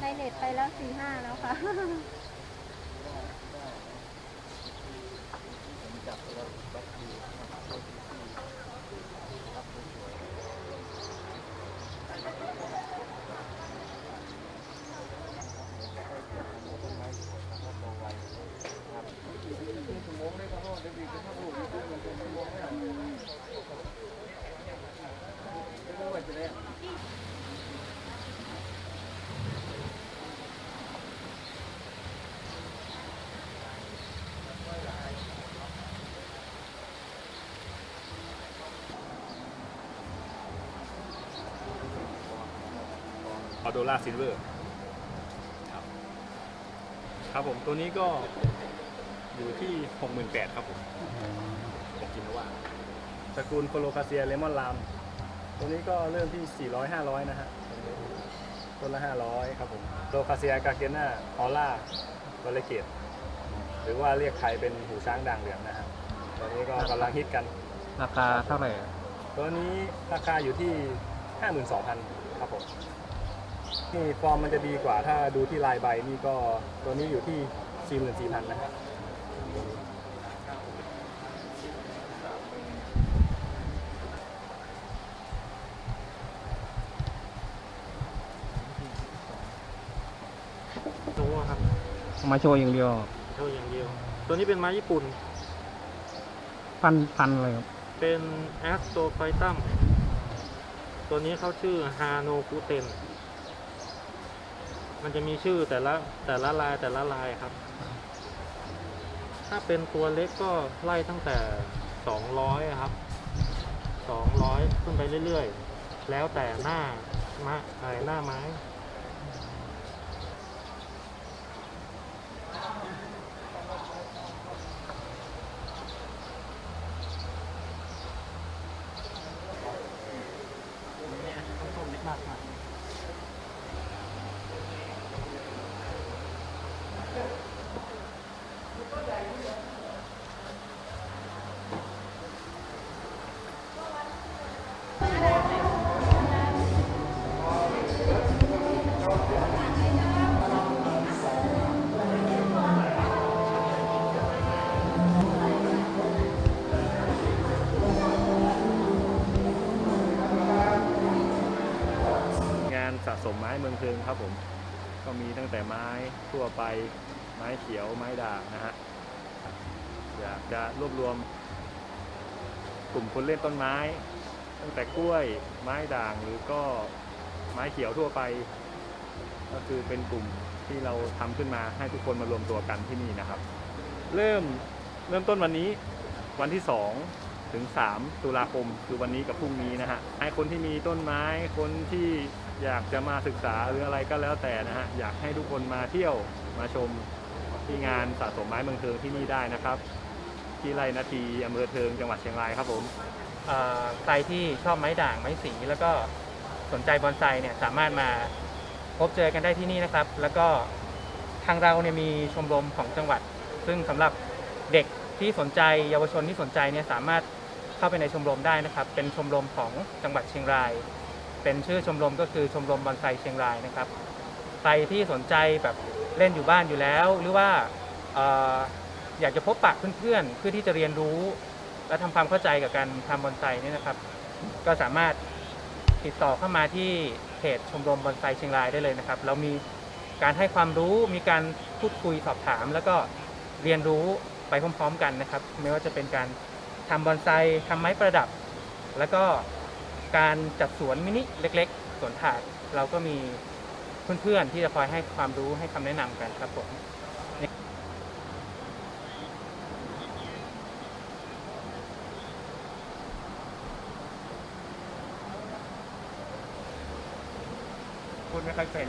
ในเน็ตไปแล้วสี่ห้าแล้วค่ะ ออโดล่าซิลเวอร์ครับครับผมตัวนี้ก็อยู่ที่68,000ครับผมของกินว่าตระกูลโคโลคาเซียเลมอนลาม ตัวนี้ก็เริ่มที่400 500นะฮะต้นละ500ครับผมโลคาเซียกาเกน่าออล่าวอลเลเกตหรือว่าเรียกไทยเป็นหูช้างด่างเหลืองนะฮะตัวนี้ก็กำลังฮิตกัน ราคาเท่าไหร่อะตัวนี้ราคาอยู่ที่ 52,000 ครับผม นี่ฟอร์มมันจะดีกว่าถ้าดูที่ลายใบนี่ก็ตัวนี้อยู่ที่ 44,000นะครับโชว์ครับเอามาโชว์อย่างเดียวโชว์อย่างเดียว ตัวนี้เป็นไม้ญี่ปุ่น พันพันเลยครับเป็นแอสโตไฟตัมตัวนี้เขาชื่อฮาโนคุเตน มันจะมีชื่อแต่ละแต่ละลายแต่ละลายครับ ถ้าเป็นตัวเล็กก็ไล่ตั้งแต่สองร้อยครับสองร้อยขึ้นไปเรื่อยๆ แล้วแต่หน้าไม้หน้าไม้ สมไม้เมืองเพลิงครับผม ก็มีตั้งแต่ไม้ทั่วไปไม้เขียวไม้ด่างนะฮะอยากจะรวบรวม กลุ่มคนเล่นต้นไม้ ตั้งแต่กล้วยไม้ด่างหรือก็ไม้เขียวทั่วไป ก็คือเป็นกลุ่มที่เราทำขึ้นมาให้ทุกคนมารวมตัวกันที่นี่นะครับ เริ่มเริ่มต้นวันนี้วันที่ 2 ถึง 3 ตุลาคมคือวันนี้กับพรุ่งนี้นะฮะให้คนที่มีต้นไม้คนที่ อยากจะมาศึกษาหรืออะไรก็แล้วแต่นะฮะอยากให้ทุกคนมาเที่ยวมาชมที่งานสะสมไม้เมืองเทิงที่นี่ได้นะครับ ที่ไร่นาทีอำเภอเทิงจังหวัดเชียงรายครับผมเอ่อใครที่ชอบไม้ด่างไม้สีแล้วก็สนใจบอนไซเนี่ยสามารถมาพบเจอกันได้ที่นี่นะครับ แล้วก็ทางเราเนี่ยมีชมรมของจังหวัด ซึ่งสำหรับเด็กที่สนใจเยาวชนที่สนใจเนี่ยสามารถเข้าไปในชมรมได้นะครับ เป็นชมรมของจังหวัดเชียงราย เป็นชื่อชมรมก็คือชมรมบอนไซเชียงรายนะครับ ใครที่สนใจแบบเล่นอยู่บ้านอยู่แล้ว หรือว่าออยากจะพบปะเพื่อนๆ เพื่อที่จะเรียนรู้ และทำความเข้าใจกับการทำบอนไซนี่นะครับ ก็สามารถติดต่อเข้ามาที่เพจชมรมบอนไซเชียงรายได้เลยนะครับ เรามีการให้ความรู้มีการพูดคุยสอบถาม แล้วก็เรียนรู้ไปพร้อมๆกันนะครับ ไม่ว่าจะเป็นการทำบอนไซทำไม้ประดับ แล้วก็ การจัดสวนมินิเล็ก ๆ สวนถาดเราก็มีเพื่อนๆที่จะคอยให้ความรู้ให้คำแนะนำกันครับผมคุณไม่ค่อยเป็น